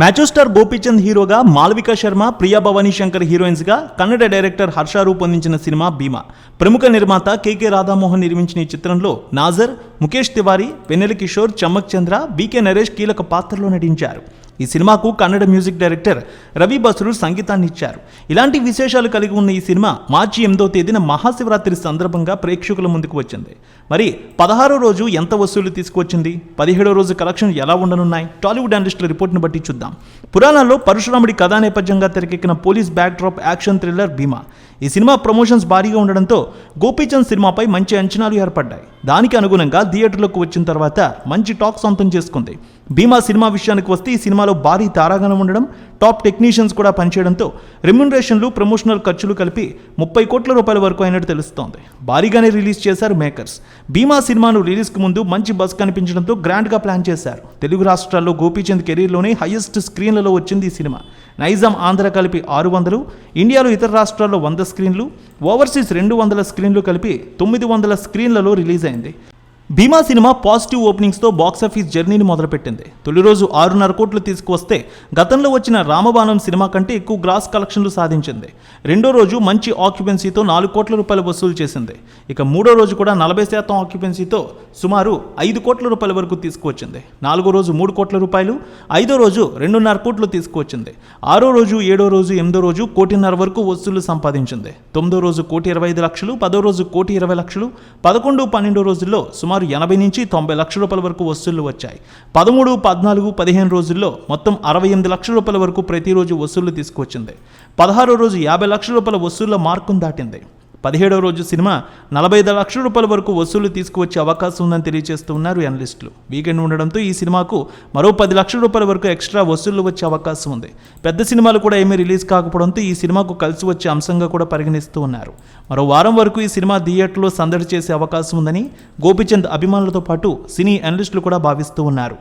మ్యాచో star Gopichand హీరోగా మాల్విక శర్మ ప్రియా భవానీ శంకర్ హీరోయిన్స్గా Kannada director Harsha రూపొందించిన సినిమా భీమా. ప్రముఖ నిర్మాత కేకే రాధామోహన్ నిర్మించిన ఈ చిత్రంలో నాజర్ ముఖేష్ తివారీ వెన్నెల కిషోర్ చమ్మక్ చంద్ర బీకే నరేష్ కీలక పాత్రలో నటించారు. ఈ సినిమాకు కన్నడ మ్యూజిక్ డైరెక్టర్ రవి బసురు సంగీతాన్ని ఇచ్చారు. ఇలాంటి విశేషాలు కలిగి ఉన్న ఈ సినిమా మార్చి ఎనిమిదో తేదీన మహాశివరాత్రి సందర్భంగా ప్రేక్షకుల ముందుకు వచ్చింది. మరి పదహారో రోజు ఎంత వసూలు తీసుకువచ్చింది? పదిహేడో రోజు కలెక్షన్ ఎలా ఉండనున్నాయి? టాలీవుడ్ అనలిస్టుల రిపోర్ట్ను బట్టి చూద్దాం. పురాణాల్లో పరశురాముడి కథా నేపథ్యంగా తెరకెక్కిన police backdrop action thriller Bhima. ఈ సినిమా ప్రమోషన్స్ భారీగా ఉండడంతో గోపీచంద్ సినిమాపై మంచి అంచనాలు ఏర్పడ్డాయి. దానికి అనుగుణంగా థియేటర్లకు వచ్చిన తర్వాత మంచి టాక్ సొంతం చేసుకుంది. భీమా సినిమా విషయానికి వస్తే ఈ సినిమాలో భారీ తారాగణం ఉండడం టాప్ టెక్నీషియన్స్ కూడా పనిచేయడంతో రెమ్యునరేషన్లు ప్రమోషనల్ ఖర్చులు కలిపి ముప్పై కోట్ల రూపాయల వరకు అయినట్టు తెలుస్తోంది. భారీగానే రిలీజ్ చేశారు మేకర్స్. భీమా సినిమాను రిలీజ్కి ముందు మంచి బస్ కనిపించడంతో గ్రాండ్గా ప్లాన్ చేశారు. తెలుగు రాష్ట్రాల్లో గోపీచంద్ కెరీర్లోనే హైయెస్ట్ స్క్రీన్లలో వచ్చింది ఈ సినిమా. నైజాం ఆంధ్ర కలిపి ఆరు వందలు ఇండియాలో ఇతర రాష్ట్రాల్లో వంద స్క్రీన్లు ఓవర్సీస్ రెండు వందల స్క్రీన్లు కలిపి తొమ్మిది వందల స్క్రీన్లలో రిలీజ్ అయింది. భీమా సినిమా పాజిటివ్ ఓపెనింగ్స్తో బాక్సాఫీస్ జర్నీని మొదలుపెట్టింది. తొలి రోజు ఆరున్నర కోట్లు తీసుకువస్తే గతంలో వచ్చిన రామబాణం సినిమా కంటే ఎక్కువ గ్రాస్ కలెక్షన్లు సాధించింది. రెండో రోజు మంచి ఆక్యుపెన్సీతో నాలుగు కోట్ల రూపాయలు వసూలు చేసింది. ఇక మూడో రోజు కూడా నలభై శాతం ఆక్యుపెన్సీతో సుమారు ఐదు కోట్ల రూపాయల వరకు తీసుకువచ్చింది. నాలుగో రోజు మూడు కోట్ల రూపాయలు ఐదో రోజు రెండున్నర కోట్లు తీసుకువచ్చింది. ఆరో రోజు ఏడో రోజు ఎనిమిదో రోజు కోటిన్నర వరకు వసూలు సంపాదించింది. తొమ్మిదో రోజు కోటి ఇరవై ఐదు లక్షలు పదో రోజు కోటి ఇరవై లక్షలు పదకొండు పన్నెండో రోజుల్లో సుమారు ఎనభై నుంచి తొంభై లక్షల రూపాయల వరకు వసూళ్ళు వచ్చాయి. పదమూడు పద్నాలుగు పదిహేను రోజుల్లో మొత్తం అరవై ఎనిమిది లక్షల రూపాయల వరకు ప్రతిరోజు వసూళ్ళు తీసుకువచ్చింది. పదహారో రోజు యాభై లక్షల రూపాయల వసూళ్ళ మార్కును దాటింది. పదిహేడవ రోజు సినిమా నలభై ఐదు లక్షల రూపాయల వరకు వసూలు తీసుకువచ్చే అవకాశం ఉందని తెలియజేస్తూ ఉన్నారు అనలిస్టులు వీకెండ్ ఉండడంతో ఈ సినిమాకు మరో పది లక్షల రూపాయల వరకు ఎక్స్ట్రా వసూళ్ళు వచ్చే అవకాశం ఉంది. పెద్ద సినిమాలు కూడా ఏమీ రిలీజ్ కాకపోవడంతో ఈ సినిమాకు కలిసి వచ్చే అంశంగా కూడా పరిగణిస్తూ ఉన్నారు. మరో వారం వరకు ఈ సినిమా థియేటర్లో సందడి చేసే అవకాశం ఉందని గోపిచంద్ అభిమానులతో పాటు సినీ అనలిస్టులు కూడా భావిస్తూ ఉన్నారు.